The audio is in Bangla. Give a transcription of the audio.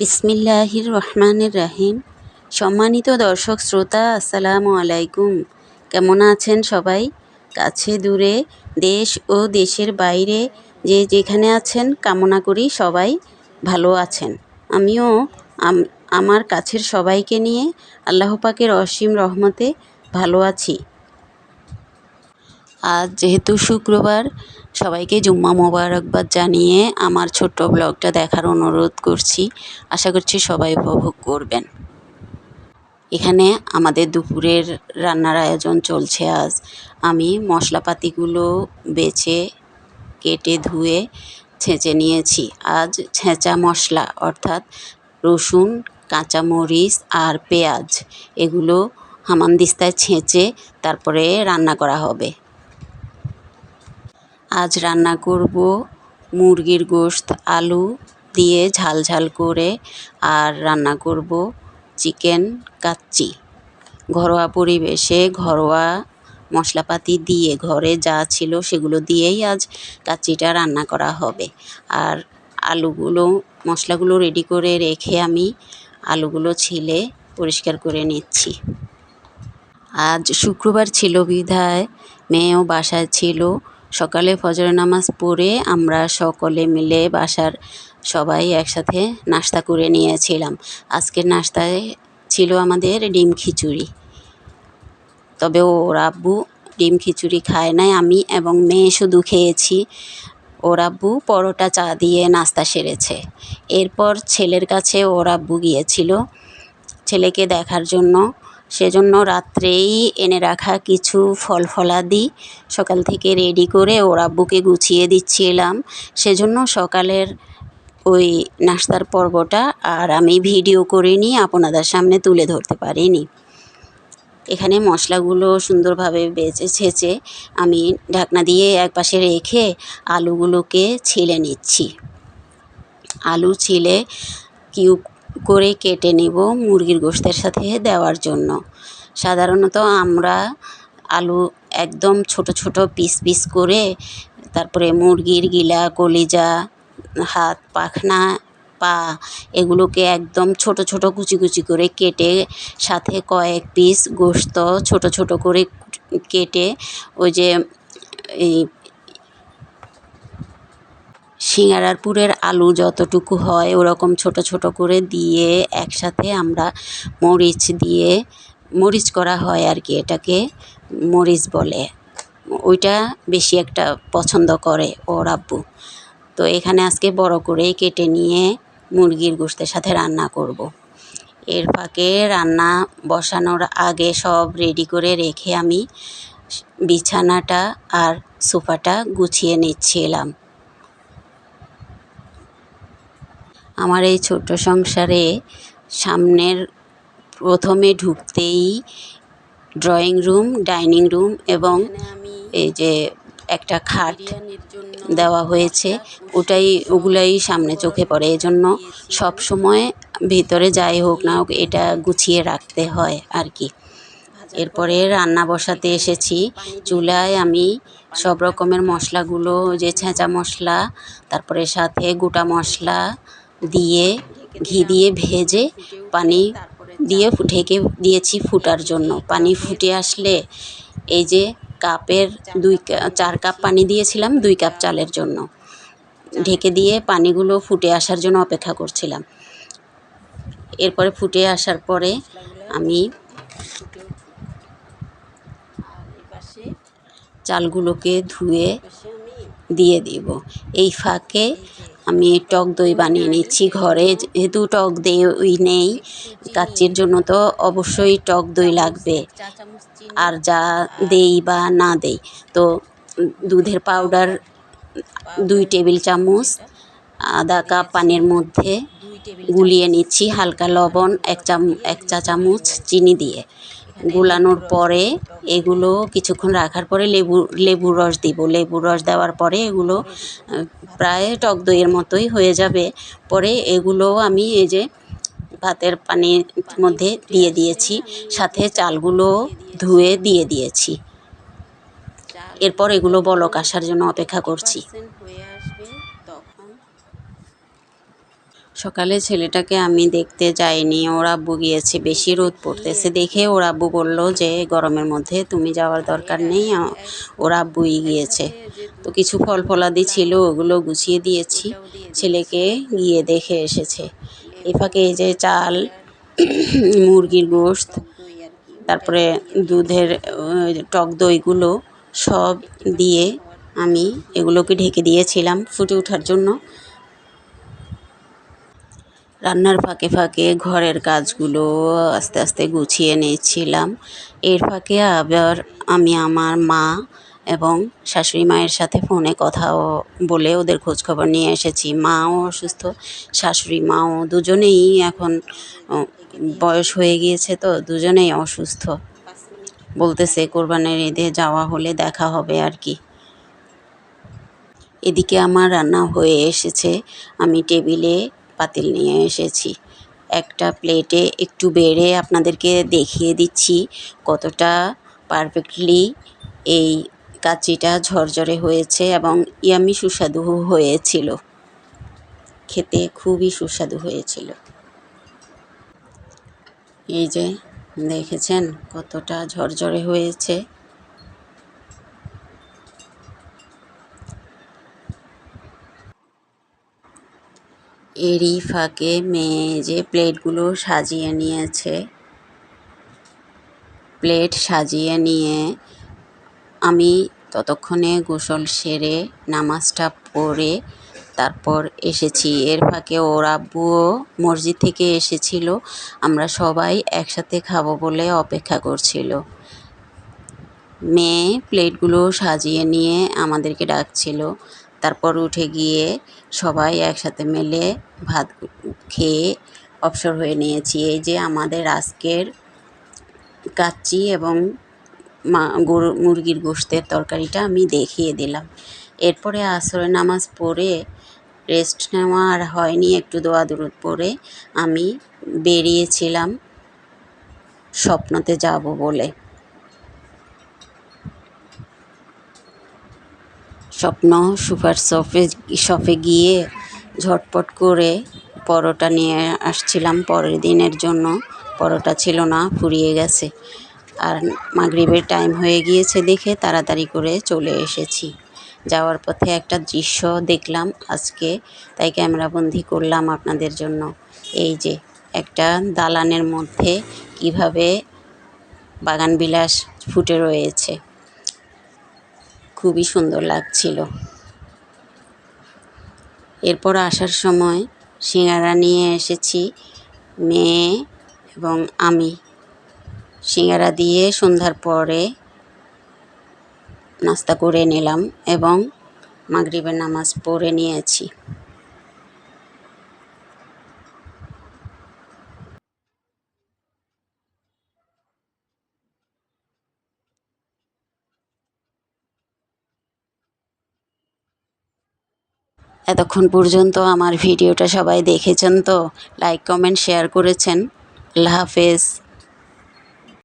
বিসমিল্লাহির রহমানের রাহিম সম্মানিত দর্শক শ্রোতা, আসসালামু আলাইকুম। কেমন আছেন সবাই? কাছে দূরে দেশ ও দেশের বাইরে যে যেখানে আছেন, কামনা করি সবাই ভালো আছেন। আমিও আমার কাছের সবাইকে নিয়ে আল্লাহ পাকের অসীম রহমতে ভালো আছি। আজ যেহেতু শুক্রবার, সবাইকে জুম্মা মোবারকবাদ জানিয়ে আমার ছোট্ট ব্লগটা দেখার অনুরোধ করছি। আশা করছি সবাই উপভোগ করবেন। এখানে আমাদের দুপুরের রান্নার আয়োজন চলছে আজ। আমি মশলাপাতিগুলো বেছে, কেটে, ধুয়ে, ছেঁচে নিয়েছি। আজ ছেঁচা মশলা অর্থাৎ রসুন, কাঁচামরিচ আর পেঁয়াজ, এগুলো হামানদিস্তায় ছেঁচে তারপরে রান্না করা হবে। আজ রান্না করব মুরগির গোশত আলু দিয়ে ঝাল ঝাল করে আর রান্না করব চিকেন কাচ্চি। ঘরোয়া পরিবেশে ঘরোয়া মশলাপাতি দিয়ে ঘরে যা ছিল সেগুলো দিয়েই আজ কাচ্চিটা রান্না করা হবে। আর আলুগুলো, মশলাগুলো রেডি করে রেখে আমি আলুগুলো ছিলে পরিষ্কার করে নিচ্ছি। আজ শুক্রবার ছিল বিধায়, মেয়েও বাসায় ছিল। সকালে ফজর নামাজ পড়ে আমরা সকলে মিলে বাসার সবাই একসাথে নাস্তা করে নিয়েছিলাম। আজকের নাস্তায় ছিল আমাদের ডিম খিচুড়ি। তবে ওর আব্বু ডিম খিচুড়ি খায় নাই, আমি এবং মেয়ে শুধু খেয়েছি। ওর আব্বু পরোটা, চা দিয়ে নাস্তা সেরেছে। এরপর ছেলের কাছে ওর আব্বু গিয়েছিল। ছেলেকে দেখার জন্য সেজন্য রাত্রেই এনে রাখা কিছু ফল ফলাদি সকাল থেকে রেডি করে ওর আব্বুকে গুছিয়ে দিচ্ছিলাম। সেজন্য সকালের ওই নাস্তার পর্বটা আর আমি ভিডিও করে করিনি আপনাদের সামনে তুলে ধরতে পারিনি। এখানে মশলাগুলো সুন্দরভাবে বেঁচে ছেঁচে আমি ঢাকনা দিয়ে একপাশে রেখে আলুগুলোকে ছিলে নিচ্ছি। আলু ছিলে কিউব করে কেটে নেব মুরগির গোশতের সাথে দেওয়ার জন্য। সাধারণত আমরা আলু একদম ছোট ছোট পিস পিস করে, তারপরে মুরগির গিলা, কলিজা, হাত, পাখনা, পা, এগুলোকে একদম ছোট ছোট কুচি কুচি করে কেটে, সাথে কয়েক পিস গোস্ত ছোট ছোট করে কেটে, ওই যে এই সিঙ্গারার পুরের আলু যতটুকু হয় ওরকম ছোট ছোট করে দিয়ে একসাথে আমরা মরিচ দিয়ে, মরিচ করা হয় আর কি এটাকে মরিচ বলে। ওইটা বেশি একটা পছন্দ করে ওর আব্বু। তো এখানে আজকে বড় করেই কেটে নিয়ে মুরগির গোস্তের সাথে রান্না করব। এর ফাঁকে রান্না বসানোর আগে সব রেডি করে রেখে আমি বিছানাটা আর সোফাটা গুছিয়ে নিচ্ছিলাম। আমার এই ছোট্ট সংসারে সামনের প্রথমে ঢুকতেই ড্রয়িং রুম ডাইনিং রুম এবং এই যে একটা খাট দেওয়া হয়েছে। ওটাই ওগুলাই সামনে চোখে পড়ে এজন্য সব সময় ভিতরে যাই হোক না হোক এটা গুছিয়ে রাখতে হয় আর কি। এরপরে রান্না বসাতে এসেছি। চুলায় আমি সব রকমের মশলাগুলো যে ছেঁচা মশলা তারপরে সাথে গোটা মশলা দিয়ে ঘি দিয়ে ভেজে পানি দিয়ে ঢেকে দিয়েছি ফুটার জন্য। পানি ফুটে আসলে এই যে কাপের দুই চার কাপ পানি দিয়েছিলাম, দুই কাপ চালের জন্য। ঢেকে দিয়ে পানিগুলো ফুটে আসার জন্য অপেক্ষা করছিলাম। এরপরে ফুটে আসার পরে আমি চালগুলোকে ধুয়ে দিয়ে দিব। এই ফাঁকে আমি টক দই বানিয়ে নিচ্ছি ঘরে, যেহেতু টক দই নেই, কাচ্চির জন্য তো অবশ্যই টক দই লাগবে। আর যা দেই বা না দেই, তো দুধের পাউডার দুই টেবিল চামচ আধা কাপ পানির মধ্যে গুলিয়ে নিচ্ছি হালকা লবণ, এক চাম, এক চা চামচ চিনি দিয়ে। গুলানোর পরে এগুলো কিছুক্ষণ রাখার পরে লেবু লেবুর রস দিব। লেবুর রস দেওয়ার পরে এগুলো প্রায় টক দইয়ের মতোই হয়ে যাবে। পরে এগুলো আমি এই যে ভাতের পানির মধ্যে দিয়ে দিয়েছি, সাথে চালগুলো ধুয়ে দিয়ে দিয়েছি। এরপর এগুলো বলক আসার জন্য অপেক্ষা করছি। সকালে ছেলেটাকে আমি দেখতে যাইনি, ওর আব্বু গিয়েছে, বেশি রোদ পড়তেছে। দেখে ওর আব্বু বলল যে, গরমের মধ্যে তুমি যাওয়ার দরকার নেই ওর আব্বুই গিয়েছে। তো কিছু ফল ফলাদি ছিল, ওগুলো গুছিয়ে দিয়েছি, ছেলেকে গিয়ে দেখে এসেছে। এ ফাঁকে এই যে চাল, মুরগির গোস্ত তারপরে দুধের টক দইগুলো, সব দিয়ে আমি এগুলোকে ঢেকে দিয়েছিলাম ফুটে ওঠার জন্য। রান্নার ফাঁকে ফাঁকে ঘরের কাজগুলো আস্তে আস্তে গুছিয়ে নিচ্ছিলাম। এর ফাঁকে আবার আমি আমার মা এবং শাশুড়ি মায়ের সাথে ফোনে কথাও বলে ওদের খোঁজখবর নিয়ে এসেছি। মাও অসুস্থ, শাশুড়ি মাও দুজনেই এখন বয়স হয়ে গিয়েছে তো, দুজনেই অসুস্থ। বলতেছে, কোরবানির ঈদে যাওয়া হলে দেখা হবে আর কি। এদিকে আমার রান্না হয়ে এসেছে। আমি টেবিলে পাতিল নিয়ে এসেছি। একটা প্লেটে একটু বেড়ে আপনাদেরকে দেখিয়ে দিচ্ছি কতটা পারফেক্টলি এই কাচিটা ঝরঝরে হয়েছে এবং ইয়ামি সুস্বাদু হয়েছিল। খেতে খুবই সুস্বাদু হয়েছিল। এই যে, দেখেছেন কতটা ঝরঝরে হয়েছে। এরই ফাঁকে মেয়ে যে প্লেটগুলো সাজিয়ে নিয়েছে, প্লেট সাজিয়ে নিয়ে আমি ততক্ষণে গোসল সেরে, নামাজটা পড়ে তারপর এসেছি। এর ফাঁকে ওর আব্বুও মসজিদ থেকে এসেছিল। আমরা সবাই একসাথে খাব বলে অপেক্ষা করছিল। মেয়ে প্লেটগুলো সাজিয়ে নিয়ে আমাদেরকে ডাকছিল। তারপর উঠে গিয়ে সবাই একসাথে মিলে ভাত খেয়ে অবসর হয়ে নিয়েছি। এই যে আমাদের আজকের কাচ্চি এবং মা গরু, মুরগির গোশতের তরকারিটা আমি দেখিয়ে দিলাম। এরপরে আসরের নামাজ পড়ে রেস্ট নেওয়া আর হয়নি, একটু দোয়া দুরুদ পড়ে আমি বেরিয়েছিলাম স্বপ্নতে যাব বলে। স্বপ্ন, সুপার শপে শপে গিয়ে ঝটপট করে পরোটা নিয়ে আসছিলাম। পরের দিনের জন্য পরোটা ছিল না, ফুরিয়ে গেছে। আর মাগরিবের টাইম হয়ে গিয়েছে দেখে তাড়াতাড়ি করে চলে এসেছি। যাওয়ার পথে একটা দৃশ্য দেখলাম আজকে, তাই ক্যামেরাবন্দি করলাম আপনাদের জন্য। এই যে, একটা দালানের মধ্যে কীভাবে বাগানবিলাস ফুটে রয়েছে। খুবই সুন্দর লাগছিল। এরপর আসার সময় সিঙ্গারা নিয়ে এসেছি, মেয়ে এবং আমি। সিঙ্গারা দিয়ে সন্ধ্যার পরে নাস্তা করে নিলাম এবং মাগরিবের নামাজ পড়ে নিয়েছি। এতক্ষণ পর্যন্ত আমার ভিডিওটা সবাই দেখেছেন তো? লাইক কমেন্ট শেয়ার করেছেন। আল্লাহ হাফেজ।